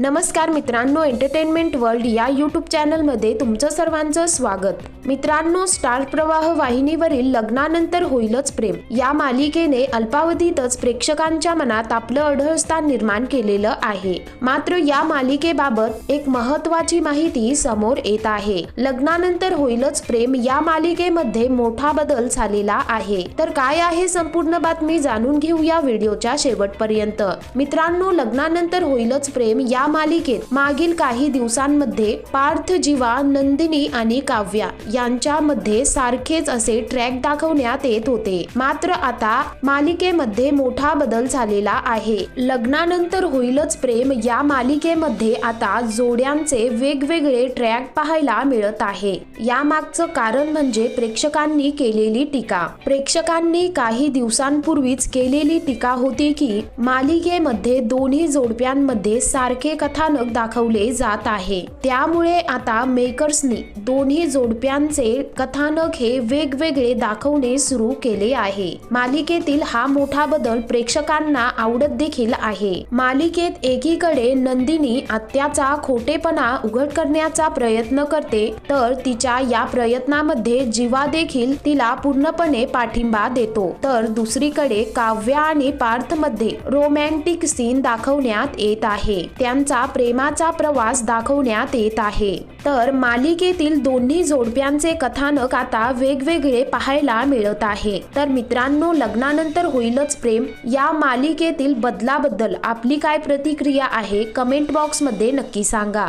नमस्कार मित्रांनो entertainment world या यूट्यूब चॅनलमध्ये तुमचं सर्वांचं स्वागत. मित्रांनो स्टार प्रवाह वाहिनीवरील लग्नानंतर होईलच प्रेम. या मालिकेने अल्पावधीतच प्रेक्षकांच्या मनात आपलं अढळस्थान निर्माण केलेलं आहे. मात्र या मालिकेबाबत एक महत्वाची माहिती समोर येत आहे. लग्नानंतर होईलच प्रेम या मालिकेमध्ये मोठा बदल झालेला आहे. तर काय आहे संपूर्ण बातमी जाणून घेऊया व्हिडिओच्या शेवटपर्यंत. मित्रांनो लग्नानंतर होईलच प्रेम या मालिकेत मागील काही दिवसांमध्ये पार्थ जीवा नंदिनी आणि काव्या यांच्यामध्ये सारखेच असे ट्रॅक दाखवण्यात येत होते. मात्र आता मालिकेमध्ये मोठा बदल झालेला आहे. लग्नानंतर होईलच प्रेम. या मालिकेमध्ये आता जोड्यांचे वेगवेगळे ट्रॅक पाहायला मिळत आहे. यामागचं कारण म्हणजे प्रेक्षकांनी केलेली टीका. प्रेक्षकांनी काही दिवसांपूर्वीच केलेली टीका होती की मालिकेमध्ये दोन्ही जोडप्यांमध्ये सारखे कथानक दाखवले जात आहे. त्यामुळे आता मेकर्सनी दोन्ही जोडप्यांचे कथानक हे वेगवेगळे दाखवणे सुरू केले आहे. मालिकेतील हा मोठा बदल प्रेक्षकांना आवडत देखील आहे. मालिकेत एकीकडे नंदिनी आत्याचा खोटेपणा उघड करण्याचा प्रयत्न करते तर तिच्या या प्रयत्नामध्ये जीवा देखील तिला पूर्णपणे पाठिंबा देतो. तर दुसरीकडे काव्या आणि पार्थमध्ये रोमॅन्टिक सीन दाखवण्यात येत आहे. त्यांचे प्रेमाचा प्रवास दाखवण्यात येत आहे. तर मालिकेतील दोन्ही जोडप्यांचे कथानक आता वेगवेगळे पाहायला मिळत आहे. तर मित्रांनो लग्नानंतर होईलच प्रेम. या मालिकेतील बदलाबद्दल आपली काय प्रतिक्रिया आहे कमेंट बॉक्समध्ये नक्की सांगा.